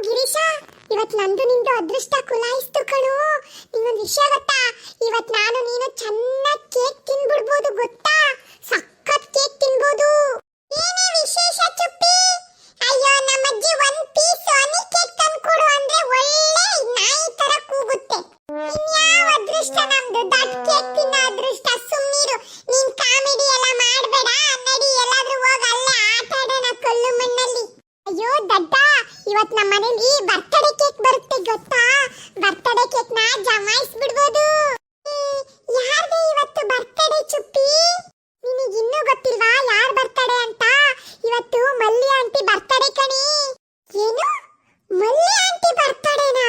ಗಿರೀಶ, ಇವತ್ ನಂದು ನಿಂದು ಅದೃಷ್ಟ ಕುಲಾಯಿಸ್ತು ಕಣು. ನಿಂಗೊಂದು ವಿಷಯ ಗೊತ್ತಾ? ಇವತ್ ನಾನು ನೀನು ಚೆನ್ನಾಗಿ ಕೇಕ್ ತಿನ್ಬಿಡ್ಬೋದು ಗೊತ್ತಾ? ಸಖತ್ ಕೇಕ್ ತಿನ್ಬೋದು. ಏನೇ ವಿಶೇಷ ಚುಪ್ಪಿ. ಅಯ್ಯೋ ನಮ್ಮಜ್ಜಿ ಇವತ್ ನಮ್ಮ ಮನೇಲಿ ಬರ್ತಡೇ ಕೇಕ್ ಬರುತ್ತೆ ಗೊತ್ತಾ? ಬರ್ತಡೇ ಕೇಕ್ನ ಜಮಾಯಿಸ್ಬಿಡ್ಬೋದು. ಯಾರ್ದು ಇವತ್ತು ಬರ್ತಡೇ ಚುಪ್ಪಿ? ನಿನಗೆ ಇನ್ನೂ ಗೊತ್ತಿಲ್ವಾ ಯಾರ್ ಬರ್ತಡೇ ಅಂತ? ಇವತ್ತು ಮಲ್ಲಿ ಆಂಟಿ ಬರ್ತಡೇ ಕಣಿ. ಏನು? ಮಲ್ಲಿ ಆಂಟಿ ಬರ್ತಡೇನಾ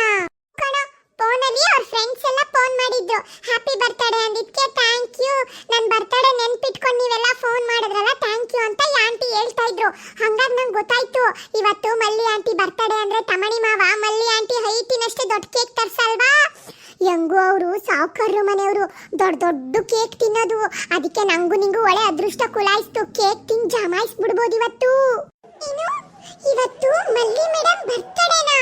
ಕಣ ಫೋನಲ್ಲಿ ಅವ್ರ ಫ್ರೆಂಡ್ಸ್ ಎಲ್ಲ ಫೋನ್ ಮಾಡಿದ್ರು ಹ್ಯಾಪಿ ಬರ್ತಡೇ ಅಂದಿದ್ಕೆ ಥ್ಯಾಂಕ್ ಯು ನನ್ನ ಬರ್ತಡೇ ನೆನ್ಪಿಟ್ಕೊಂಡು ನೀವೆಲ್ಲ ಫೋನ್ ಮಾಡಿದ್ರಲ್ಲ ಥ್ಯಾಂಕ್ ಯು ಅಂತ ಆಂಟಿ ಹೇಳ್ತಾ ಇದ್ರು. ಹಂಗಾಗಿ ನಂಗೆ ಗೊತ್ತಾಯ್ತು. ಇವತ್ತು ಮಲ್ಲಿ ಆಂಟಿ ಬರ್ತಾಡೆ ಅಂದ್ರೆ ತಮಣಿ ಮಾವ, ಮಲ್ಲಿ ಆಂಟಿ ಹೈತಿನಷ್ಟೇ ದೊಡ್ಡ ಕೇಕ್ ತರ್ಸಲ್ವಾ? ಹೆಂಗು ಅವರು, ಸಾವುಕಾರರು ಮನೆಯವರು, ದೊಡ್ಡ ದೊಡ್ಡ ಕೇಕ್ ತಿನ್ನೋದು. ಅದಕ್ಕೆ ನಂಗೂ ನಿಂಗೂ ಒಳ್ಳೆ ಅದೃಷ್ಟ ಕುಲಾಯಿಸ್ತು. ಕೇಕ್ ತಿನ್ ಜಮಾಯಿಸ್ಬಿಡ್ಬೋದು ಇವತ್ತು. ಇವತ್ತು ಮಲ್ಲಿ ಮೇಡಮ್ ಬರ್ತಡೇನಾ?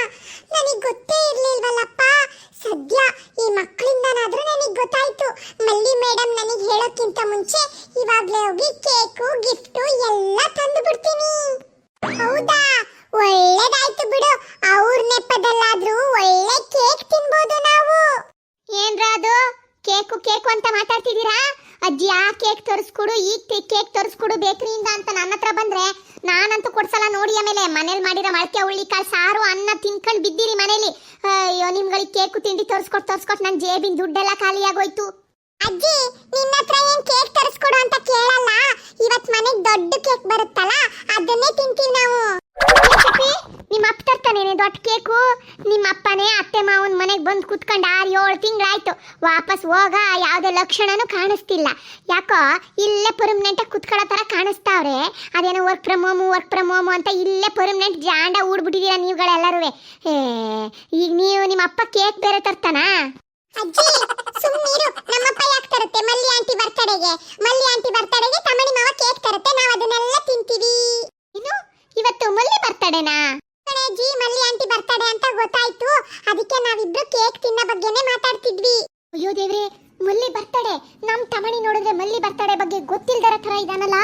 ನನಗೆ ಗೊತ್ತೇ ಇರ್ಲಿಲ್ವಲ್ಲಪ್ಪ. ಸದ್ಯ ಈ ಮಕ್ಕಳಿಂದನಾದ್ರೂ ನನಗೆ ಗೊತ್ತಾಯ್ತು. ಮಲ್ಲಿ ಮೇಡಮ್ ನನಗೆ ಹೇಳೋಕ್ಕಿಂತ ಮುಂಚೆ ಇವಾಗಲೇ ಹೋಗಿ ಕೇಕು, ಗಿಫ್ಟು ಎಲ್ಲ ತಂದು ಬಿಡ್ತೀನಿ ಹೌದಾ? ಒಳ್ಳೇದಾಯ್ತು ಬಿಡು. ಅವ್ರ ನೆಪದಲ್ಲಾದ್ರೂ ಒಳ್ಳೆ ಕೇಕ್ ತಿನ್ಬೋದು ನಾವು. ಏನ್ರಾ ಅದು? ಕೇಕು ಕೇಕು ಅಂತ ಮಾತಾಡ್ತಿದ್ದೀರಾ? ಅಜ್ಜಿ, ಆ ಕೇಕ್ ತರಿಸ್ಕೊಡು, ಈ ಕೇಕ್ ತರಿಸ್ಕೊಡು, ಬೇಕರಿಯಿಂದ ಅಂತ ನನ್ನ ಹತ್ರ ಬಂದ್ರೆ ನಾನಂತೂ ಕೊಡ್ಸಲ್ಲ ನೋಡಿ ಆಮೇಲೆ. ಮನೇಲಿ ಮಾಡಿರೋ ಮೊಳಕೆ ಹುಳ್ಳಿಕಾಳು ಸಾರು, ಅನ್ನ ತಿನ್ಕೊಂಡು ಬಿದ್ದೀರಿ ಮನೇಲಿ. ಅಯ್ಯೋ, ನಿಮ್ಗಳಿಗೆ ಕೇಕು ತಿಂಡಿ ತರಿಸ್ಕೊಟ್ಟು ತರಿಸ್ಕೊಟ್ಟು ನನ್ನ ಜೇಬಿನ ದುಡ್ಡೆಲ್ಲ ಖಾಲಿ ಆಗೋಯ್ತು ಅಜ್ಜಿ ನಿನ್ನ ಹತ್ರ ಏನ್ ಕೇಕ್ ತರಿಸ್ಕೊಡು ಅಂತ ಕೇಳಲ್ಲ ಇವತ್ ಮನೆಗ್ ದೊಡ್ಡ ಕೇಕ್ ಬರುತ್ತಲ್ಲ ಅದನ್ನೇ ತಿಂತೀವಿ ನಾವು ನಿಮ್ಮ ಅಪ್ಪ ತರ್ತಾನೇನೆ ದೊಡ್ಡ ಕೇಕು ನಿಮ್ಮ ಅಪ್ಪನೇ ಅತ್ತೆ ಮಾವನ ಮನೆಗೆ ಬಂದು ಕುತ್ಕೊಂಡು ಆರು ಏಳು ತಿಂಗಳಾಯ್ತು ವಾಪಸ್ ಹೋಗ, ಯಾವುದೇ ಲಕ್ಷಣನೂ ಕಾಣಿಸ್ತಿಲ್ಲ. ಯಾಕೋ, ಇಲ್ಲೇ ಪರ್ಮನೆಂಟಾಗಿ ಕುತ್ಕೊಳ್ಳೋ ಥರ ಕಾಣಿಸ್ತಾವ್ರೆ. ಅದೇನೋ work from home work from home ಅಂತ ಇಲ್ಲೇ ಪರ್ಮನೆಂಟ್ ಜಾಂಡ ಊಡ್ಬಿಟ್ಟಿದ್ದೀರಾ ನೀವುಗಳೆಲ್ಲರೂ ಏ ಈಗ ನೀವು ನಿಮ್ಮ ಅಪ್ಪ ಕೇಕ್ ಬೇರೆ ತರ್ತಾನಾ? ಅಜ್ಜಿ ಸುಮ್ಮನಿರು ನಮ್ಮಪ್ಪ ಯಾಕೆ ತರುತ್ತೆ? ಮಲ್ಲಿ ಆಂಟಿ ಬರ್ತಡೆಗೆ. ಮಲ್ಲಿ ಆಂಟಿ ಬರ್ತಡೆಗೆ ತಮಣಿ ಮಾವ ಕೇಕ್ ತರುತ್ತೆ. ನಾವು ಅದನ್ನೆಲ್ಲ ತಿಂತೀವಿ ಇನ್ನು ಇವತ್ತು ಮಲ್ಲಿ ಬರ್ತಡೆನಾ ಅಜ್ಜಿ ಮಲ್ಲಿ ಆಂಟಿ ಬರ್ತಡೆ ಅಂತ ಗೊತ್ತಾಯ್ತು ಅದಕ್ಕೆ ನಾವಿಬ್ರು ಕೇಕ್ ತಿನ್ನೋ ಬಗ್ಗೆನೇ ಮಾತಾಡ್ತಿದ್ವಿ ಅಯ್ಯೋ ದೇವ್ರೆ ಮಲ್ಲಿ ಬರ್ತಡೆ ನಮ್ ತಮಣಿ ನೋಡಿದ್ರೆ ಮಲ್ಲಿ ಬರ್ತಡೆ ಬಗ್ಗೆ ಗೊತ್ತಿಲ್ದರ ತರ ಇದಾನಲ್ಲ?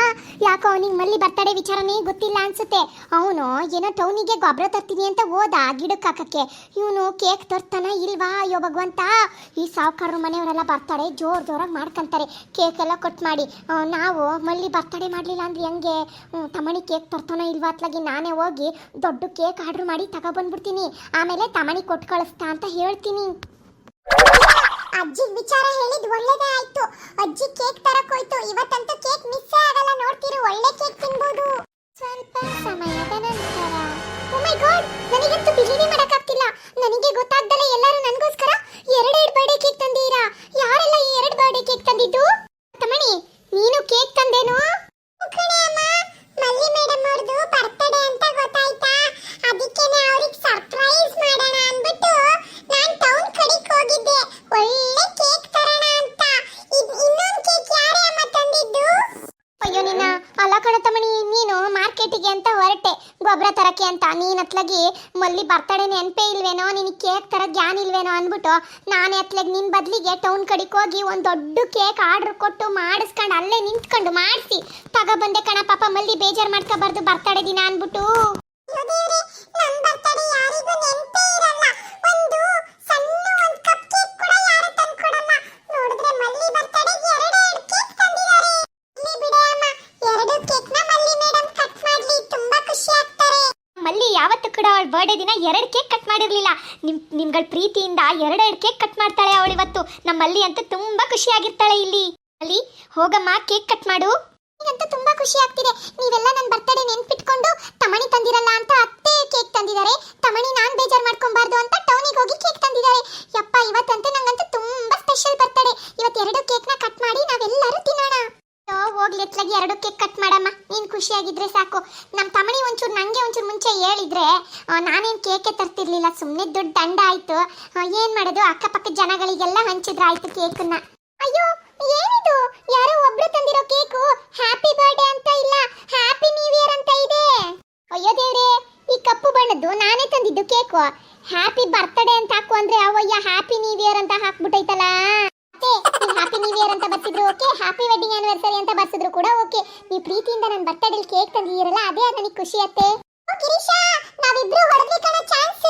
ಯಾಕೋ ಅವನಿಗೆ ಮಲ್ಲಿ ಬರ್ತಡೆ ವಿಚಾರನೇ ಗೊತ್ತಿಲ್ಲ ಅನ್ಸುತ್ತೆ. ಅವನು ಏನೋ ಟೌನಿಗೆ ಗೊಬ್ಬರ ತರ್ತೀನಿ ಅಂತ ಹೋದ ಗಿಡಕ್ಕೆ ಹಾಕಕ್ಕೆ. ಇವನು ಕೇಕ್ ತರ್ತಾನ ಇಲ್ವಾ ಅಯ್ಯೋ ಭಗವಂತ? ಈ ಸಾವುಕಾರರು ಮನೆಯವರೆಲ್ಲ ಬರ್ತಾರೆ ಜೋರ್ ಜೋರಾಗಿ ಮಾಡ್ಕೊಂತಾರೆ. ಕೇಕ್ ಎಲ್ಲ ಕಟ್ ಮಾಡಿ. ನಾವು ಮಲ್ಲಿ ಬರ್ತಡೆ ಮಾಡಲಿಲ್ಲ ಅಂದ್ರೆ ಹೆಂಗೆ? ತಮಣಿ ಕೇಕ್ ತರ್ತಾನೋ ಇಲ್ವಾ ಅತ್ಲಾಗಿ ನಾನೇ ಹೋಗಿ ದೊಡ್ಡ ಕೇಕ್ ಆರ್ಡರ್ ಮಾಡಿ ತಗೊಬಂದ್ಬಿಡ್ತೀನಿ ಆಮೇಲೆ ತಮಣಿ ಕೊಟ್ಟು ಕಳಿಸ್ತಾ ಅಂತ ಹೇಳ್ತೀನಿ. ಅಜ್ಜಿ ವಿಚಾರ ಹೇಳಿದ್ ಒಳ್ಳೇದೇ ಆಯ್ತು. ಅಜ್ಜಿ ಕೇಕ್ ತರಕ್ ಹೋಯ್ತು. ಇವತ್ತಂತೂ ಕೇಕ್ ಮಿಸ್ ಆಗಲ್ಲ ನೋಡ್ತಿರು. ಒಳ್ಳೆ ಕೇಕ್ ತಿನ್ಬೋದು. ಸ್ವಲ್ಪ ಸಮಯದ ನಂತರ. ಓ ಮೈ ಗಾಡ್ ನನಗಂತೂ ಬಿರಿಯಾನಿ ಮಾಡಕ್ಕಾಗ್ತಿಲ್ಲ. ನನಗೆ ಗೊತ್ತಾಗ್ದಲೇ ಎಲ್ಲರೂ ನನಗೋಸ್ಕರ ಎರಡೆರಡು ಬರ್ಡೇ ಕೇಕ್ ತಂದೀರಾ ಯಾರೆಲ್ಲ ಈ ಎರಡು ಬರ್ಡೇ ಕೇಕ್ ತಂದಿದ್ದು ತಮಣಿ ನೀನು ಕೇಕ್ ತಂದೇನು ಮಲ್ಲಿ ಮೇಡಮ್ ಅವ್ರದ್ದು ಬರ್ತಡೇ ಅಂತ ಗೊತ್ತಾಯ್ತಾ ಅದಕ್ಕೇನೆ ಅವ್ರಿಗೆ ಸರ್ಪ್ರೈಸ್ ಮಾಡೋಣ ಅಂದ್ಬಿಟ್ಟು ನಾನ್ ಟೌನ್ ಕಡೆಗೆ ಹೋಗಿದ್ದೆ ಒಳ್ಳೆ ಕೇಕ್ ತರೋಣ ಅಂತ ಇದ್ ಇನ್ನೊಂದು ಕೇಕ್ ಯಾರೇ ಅಮ್ಮ ತಂದಿದ್ದು ಅಯ್ಯೋ ನಿನ್ನ ಅಲ್ಲ ಕಣ ತಮಣಿ ನೀನು ಮಾರ್ಕೆಟಿಗೆ ಅಂತ ಹೊರಟೆ ಗೊಬ್ಬರ ತರಕ್ಕೆ ಅಂತ ನೀನ್ ಅತ್ಲಾಗಿ ಮಲ್ಲಿ ಬರ್ತಡೇ ನೆನಪೇ ಇಲ್ವೇನೋ? ನಿನಗೆ ಕೇಕ್ ತರ ಜ್ಞಾನ ಇಲ್ವೇನೋ ಅಂದ್ಬಿಟ್ಟು ನಾನು ಅತ್ಲಾಗಿ ನಿನ್ ಬದಲಿಗೆ ಟೌನ್ ಕಡೆಗೆ ಹೋಗಿ ಒಂದು ದೊಡ್ಡ ಕೇಕ್ ಆರ್ಡರ್ ಕೊಟ್ಟು ಮಾಡಿಸ್ಕೊಂಡು ಅಲ್ಲೇ ನಿಂತ್ಕೊಂಡು ಮಾಡಿಸಿ. ತಗೊಬಂದೆ ಕಣ ಪಾಪ ಮಲ್ಲಿ ಬೇಜಾರು ಮಾಡ್ಕೋಬಾರ್ದು ಬರ್ತಡೇ ದಿನ ಅಂದ್ಬಿಟ್ಟು. ಯಾವತ್ತು ಕೂಡ ಅವಳ ಬರ್ಡೇ ದಿನ ಎರಡು ಕೇಕ್ ಕಟ್ ಮಾಡಿರ್ಲಿಲ್ಲ. ನಿಮ್, ನಿಮ್ಗಳ ಪ್ರೀತಿಯಿಂದ ಎರಡೆರಡು ಕೇಕ್ ಕಟ್ ಮಾಡ್ತಾಳೆ ಅವಳು ಇವತ್ತು. ನಮ್ಮಲ್ಲಿ ಅಂತ ತುಂಬಾ ಖುಷಿಯಾಗಿರ್ತಾಳೆ ಇಲ್ಲಿ. ಅಲ್ಲಿ, ಹೋಗಮ್ಮ ಕೇಕ್ ಕಟ್ ಮಾಡು. ನನಗಂತೂ ತುಂಬಾ ಖುಷಿ ಆಗ್ತಿದೆ. ನೀವೆಲ್ಲ ನನ್ನ ಬರ್ತಡೇ ನೆನ್ಪಿಟ್ಕೊಂಡು ತಮಣಿ ನಮ್ಮ ತಮಣಿ ಒಂಚೂರು ನಂಗೆ ಒಂಚೂರು ಮುಂಚೆ ಹೇಳಿದ್ರೆ ನಾನೇನು ಕೇಕೆ ತರ್ತಿರ್ಲಿಲ್ಲ ಸುಮ್ಮನೆ ದುಡ್ಡು ದಂಡ ಆಯ್ತು. ಏನ್ ಮಾಡೋದು? ಅಕ್ಕಪಕ್ಕ ಜನಗಳಿಗೆಲ್ಲ ಹಂಚಿದ್ರಾಯ್ತು ಕೇಕನ್ನ. ಅಯ್ಯೋ, ಏನಿದು? ಯಾರೋ ಒಬ್ರು ತಂದಿರೋ ಕೇಕು ಹ್ಯಾಪಿ ಬರ್ಡೇ ಅಂತ ಇಲ್ಲ, ಹ್ಯಾಪಿ ನ್ಯೂ ಇಯರ್ ಅಂತ ಇದೆ. ಅಯ್ಯೋ ದೇವ್ರೆ, ಈ ಕಪ್ಪು ಬಣ್ಣದ್ದು ನಾನೇ ತಂದಿದ್ದು ಕೇಕು. ಹ್ಯಾಪಿ ಬರ್ತ್ಡೇ ಅಂತ ಹಾಕು ಅಂದ್ರೆ, ಅವಯ್ಯ, ಹ್ಯಾಪಿ ನ್ಯೂ ಇಯರ್ ಅಂತ ಹಾಕ್ಬಿಟ್ಟೈತಲ್ಲ. ಹ್ಯಾಪಿ ನ್ಯೂ ಇಯರ್ ಅಂತ ಬರ್ಸಿದ್ರು? ಓಕೆ ಹ್ಯಾಪಿ ವೆಡ್ಡಿಂಗ್ ಆನಿವರ್ಸರಿ ಅಂತ ಬರ್ಸಿದ್ರು ಕೂಡ ಓಕೆ ನೀವು ಪ್ರೀತಿಯಿಂದ ನನ್ನ ಬರ್ತಡೇಲಿ ಕೇಕ್ ತಂದಿದ್ದೀರಲ್ಲ, ಅದೇ ನನಗೆ ಖುಷಿ ಅತ್ತೆ. ಗಿರೀಶ, ನಾವಿಬ್ರು ಹೊಡೆದ್ವಿ ಕಣ ಚಾನ್ಸ್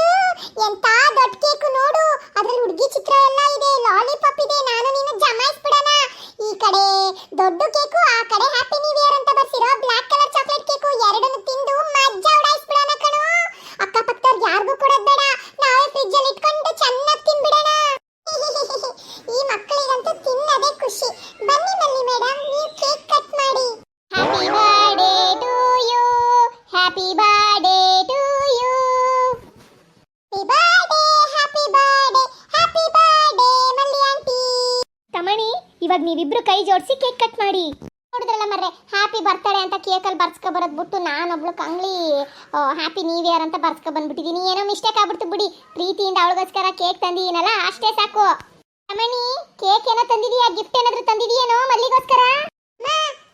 ಎಂತ ದೊಡ್ಡ ಕೇಕ್ ನೋಡು. ಅದ್ರಲ್ಲಿ ಹುಡುಗಿ ಚಿತ್ರ ಎಲ್ಲ ಇದೆ ಲಾಲಿಪಾಪ್ ಇದೆ, ನಾನು ನೀನು ಜಮಾಯಿಸ್ಬಿಡೋಣ. ಈ ಕಡೆ ದೊಡ್ಡ ಕೇಕು ಆ ಕಡೆ ಹ್ಯಾಪಿ ಜೋಡಿಸಿ ಕೇಕ್ ಕಟ್ ಮಾಡಿ. ನೋಡಿದ್ರಲ್ಲ ಮರ್ರೆ ಹ್ಯಾಪಿ ಬರ್ತಡೇ ಅಂತ ಕೇಕಲ್ಲಿ ಬರ್ಸ್ಕೊ ಬರೋದ್ ಬಿಟ್ಟು ನಾನೊಬ್ಳು ಕಂಗ್ಲಿ ಹ್ಯಾಪಿ ನ್ಯೂ ಇಯರ್ ಅಂತ ಬರ್ಸ್ಕೊ ಬಂದ್ಬಿಟ್ಟಿದೀನಿ. ಏನೋ ಮಿಸ್ಟೇಕ್ ಆಗ್ಬಿಡ್ತು ಬಿಡಿ. ಪ್ರೀತಿಯಿಂದ ಅವಳಿಗೋಸ್ಕರ ಕೇಕ್ ತಂದಿದ್ದೀನಲ್ಲ ಅಷ್ಟೇ ಸಾಕು. ರಮಣಿ, ಕೇಕ್ ಏನೋ ತಂದಿದೀಯಾ? ಗಿಫ್ಟ್ ಏನಾದ್ರೂ ತಂದಿದೀಯೇನೋ ಮಲ್ಲಿಗೋಸ್ಕರ?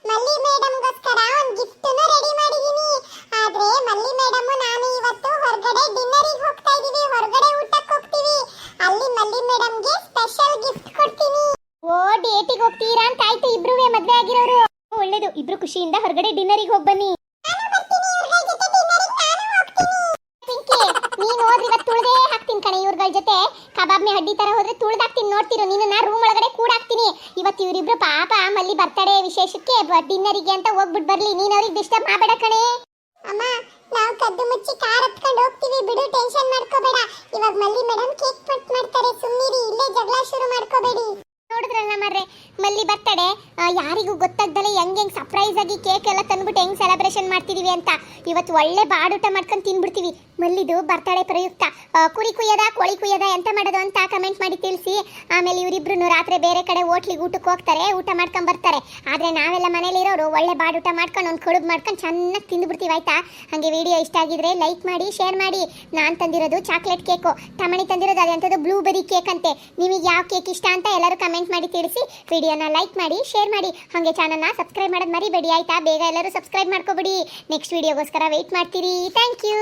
ಮಲ್ಲಿ ಮೇಡಮ್ಗೋಸ್ಕರ ಒಂದು ಗಿಫ್ಟ್ ರೆಡಿ ಮಾಡಿದೀನಿ. ಆದ್ರೆ ಮಲ್ಲಿ ಮೇಡಮ್ ನಾನು ಇವತ್ತು ಹೊರಗಡೆ ಡಿನ್ನರಿಗೆ ಹೋಗ್ತಾ ಇದೀವಿ. ಹೊರಗಡೆ ಊಟಕ್ಕೆ ಹೋಗ್ತೀವಿ ಅಲ್ಲಿ ಮಲ್ಲಿ ಮೇಡಮ್ಗೆ ಸ್ಪೆಷಲ್ ಗಿಫ್ಟ್ ಕೊಡ್ತೀನಿ ಓ ಡೇಟಿಗೆ ಹೋಗ್ತೀರಾ ಅಂತ ಆಯ್ತು ಇಬ್ರು ಮದ್ವೆ ಆಗಿರೋರು ಒಳ್ಳೇದು. ಇಬ್ರು ಖುಷಿಯಿಂದ ಹೊರಗಡೆ ಡಿನ್ನರಿಗೆ ಹೋಗಿ ಬನ್ನಿ. ನೀನ್ ಹೋದ್ರೆ ಇವತ್ತು ತುಳ್ದೇ ಹಾಕ್ತೀನಿ ಕಣೆ ಇವ್ರಗಳ ಜೊತೆ. ಕಬಾಬ್ ಹಡ್ಡಿ ತರ ಹೋದ್ರೆ ತುಳ್ದಾಕ್ತೀನಿ ನೋಡ್ತಿರೋ. ನೀನು ನಾ ರೂಮ್ ಒಳಗಡೆ ಕೂಡಾಕ್ತೀನಿ. ಇವತ್ತು ಇವರಿಬ್ರು ಪಾಪ ಮಲ್ಲಿ ಬರ್ತಾರೆ ವಿಶೇಷಕ್ಕೆ ಡಿನ್ನರಿಗೆ ಅಂತ ಹೋಗ್ಬಿಟ್ ಬರ್ಲಿ. ನೀನ್ ಅವ್ರಿಗೆ ಡಿಸ್ಟರ್ಬ್ ಮಾಡಬೇಡ ಕಣೆ. ಅಮ್ಮ ನಾವು ಕದ್ದು ಮುಚ್ಚಿ ಕಾರ್ ಹತ್ಕೊಂಡು ಹೋಗ್ತೀವಿ. ಬಿಡು ಟೆನ್ಷನ್ ಮಾಡ್ಕೋಬೇಡ. ಇವಾಗ ಮಲ್ಲಿ ಮೇಡಮ್ ಕೇಕ್ ಕಟ್ ಮಾಡ್ತಾರೆ. ಸುಮ್ಮನಿರಿ ಇಲ್ಲೇ ಜಗಳ ಶುರು ಮಾಡ್ಕೋಬೇಡಿ. ನೋಡಿದ್ರಲ್ಲ ಮರ್ರೆ ಮಲ್ಲಿ ಬರ್ತಡೆ ಯಾರಿಗೂ ಹೆಂಗ್ ಸರ್ಪ್ರೈಸ್ ಆಗಿ ಕೇಕ್ ಎಲ್ಲ ತಂದ್ಬಿಟ್ಟು ಹೆಂಗ್ ಸೆಲೆಬ್ರೇಷನ್ ಮಾಡ್ತಿದೀವಿ ಅಂತ. ಇವತ್ತು ಒಳ್ಳೆ ಬಾಡೂಟ ಮಾಡ್ಕೊಂಡು ತಿನ್ಬಿಡ್ತೀವಿ. ಮಲ್ಲಿದು, ಬರ್ತಡೇ ಪ್ರಯುಕ್ತ. ಕುರಿ ಕುಯ್ಯದ, ಕೋಳಿ ಕುಯ್ಯದ ಎಂತ ಮಾಡೋದು ಅಂತ ಕಮೆಂಟ್ ಮಾಡಿ ತಿಳಿಸಿ. ಆಮೇಲೆ ಇವರಿಬ್ರು ರಾತ್ರಿ ಬೇರೆ ಕಡೆ ಹೋಟ್ಲಿಗೆ ಊಟಕ್ಕೆ ಹೋಗ್ತಾರೆ, ಊಟ ಮಾಡ್ಕೊಂಡ್ ಬರ್ತಾರೆ. ಆದ್ರೆ ನಾವೆಲ್ಲ ಮನೇಲಿರೋರು ಒಳ್ಳೆ ಬಾಡೂಟ ಮಾಡ್ಕೊಂಡು ಒಂದು ಕಡುಬು ಮಾಡ್ಕೊಂಡು ಚೆನ್ನಾಗಿ ತಿಂದ್ಬಿಡ್ತೀವಿ, ಆಯ್ತಾ? ಹಾಗೆ ವಿಡಿಯೋ ಇಷ್ಟ ಆಗಿದ್ರೆ ಲೈಕ್ ಮಾಡಿ ಶೇರ್ ಮಾಡಿ. ನಾನು ತಂದಿರೋದು ಚಾಕ್ಲೇಟ್ ಕೇಕು ತಮಣಿ ತಂದಿರೋದು ಅದೆಂಥದ್ದು ಬ್ಲೂಬೆರಿ ಕೇಕ್ ಅಂತೆ. ನಿಮಗೆ ಯಾವ ಕೇಕ್ ಇಷ್ಟ ಅಂತ ಎಲ್ಲರೂ ಕಮೆಂಟ್ ಮಾಡಿ ತಿಳಿಸಿ. ವಿಡಿಯೋನ ಲೈಕ್ ಮಾಡಿ ಶೇರ್ ಮಾಡಿ. ಹಾಗೆ ಚಾನಲ್ನ ಸಬ್ಸ್ಕ್ರೈಬ್ ಮಾಡೋದು ಮರಿಬೇಡಿ, ಆಯ್ತಾ? ಬೇಗ ಎಲ್ಲರೂ ಸಬ್ಸ್ಕ್ರೈಬ್ ಮಾಡ್ಕೊಬಿಡಿ. ನೆಕ್ಸ್ಟ್ ವಿಡಿಯೋಗೋಸ್ಕರ ವೆಯ್ಟ್ ಮಾಡ್ತೀರಿ. Thank you